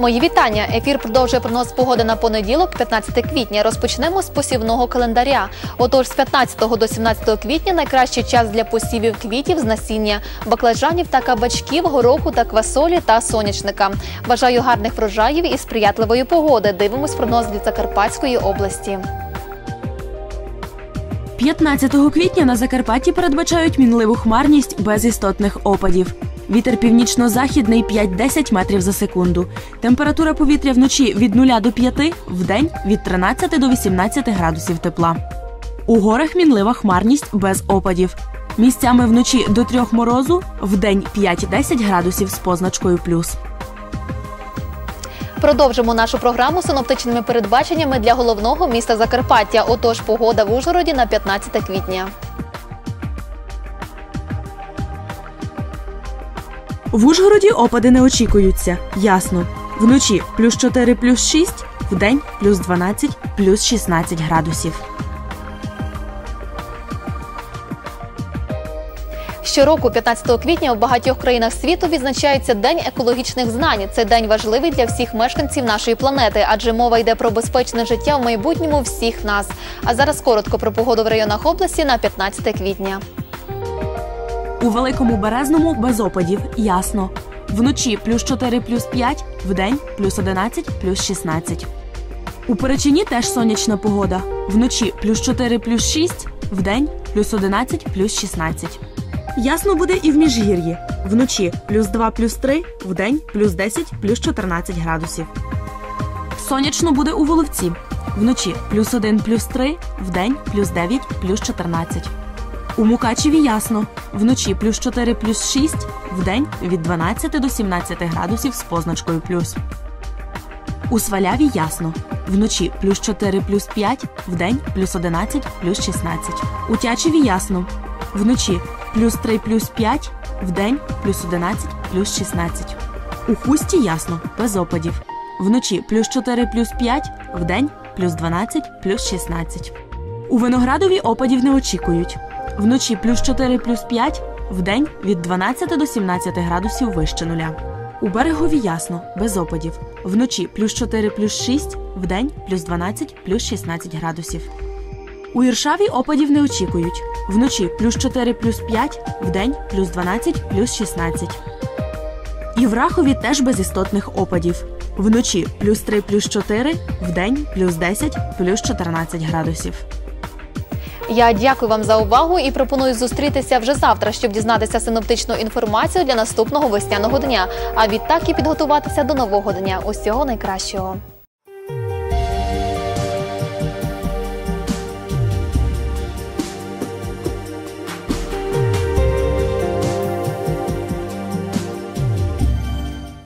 Мої вітання. Ефір продовжує прогноз погоди на понеділок, 15 квітня. Розпочнемо з посівного календаря. Отож, з 15 до 17 квітня найкращий час для посівів квітів з насіння, баклажанів та кабачків, гороху та квасолі та сонячника. Бажаю гарних врожаїв і сприятливої погоди. Дивимось прогноз для Закарпатської області. 15 квітня на Закарпатті передбачають мінливу хмарність без істотних опадів. Вітер північно-західний 5-10 метрів за секунду. Температура повітря вночі від 0 до 5, вдень від 13 до 18 градусів тепла. У горах мінлива хмарність без опадів. Місцями вночі до 3 морозу, вдень 5-10 градусів з позначкою плюс. Продовжимо нашу програму синоптичними передбаченнями для головного міста Закарпаття. Отож, погода в Ужгороді на 15 квітня. В Ужгороді опади не очікуються. Ясно. Вночі плюс 4 плюс 6, вдень плюс 12 плюс 16 градусів. Щороку, 15 квітня, у багатьох країнах світу відзначається День екологічних знань. Цей день важливий для всіх мешканців нашої планети, адже мова йде про безпечне життя в майбутньому всіх нас. А зараз коротко про погоду в районах області на 15 квітня. У великому березному без опадів. Ясно. Вночі плюс 4 плюс 5, вдень плюс 11 плюс 16. У Перечині теж сонячна погода. Вночі плюс 4 плюс 6, вдень плюс 11 плюс 16. Ясно буде і в міжгір'ї. Вночі плюс 2 плюс 3, вдень плюс 10 плюс 14 градусів. Сонячно буде у Воловці. Вночі плюс 1 плюс 3, вдень плюс 9 плюс 14. У Мукачеві ясно. Вночі плюс 4 плюс 6, вдень від 12 до 17 градусів з позначкою плюс. У Сваляві ясно. Вночі плюс 4 плюс 5, вдень плюс 11 плюс 16. У Тячеві ясно. Вночі плюс 3 плюс 5, вдень плюс 11 плюс 16. У Хусті ясно, без опадів. Вночі плюс 4 плюс 5, вдень плюс 12 плюс 16. У Виноградові опадів не очікують. Вночі плюс 4 плюс 5, вдень від 12 до 17 градусів вище нуля. У берегові ясно, без опадів. Вночі плюс 4 плюс 6, вдень плюс 12 плюс 16 градусів. У Іршаві опадів не очікують. Вночі плюс 4 плюс 5, вдень плюс 12 плюс 16. І в Рахові теж без істотних опадів. Вночі плюс 3 плюс 4, вдень плюс 10 плюс 14 градусів. Я дякую вам за увагу і пропоную зустрітися вже завтра, щоб дізнатися синоптичну інформацію для наступного весняного дня. А відтак і підготуватися до нового дня. Усього найкращого.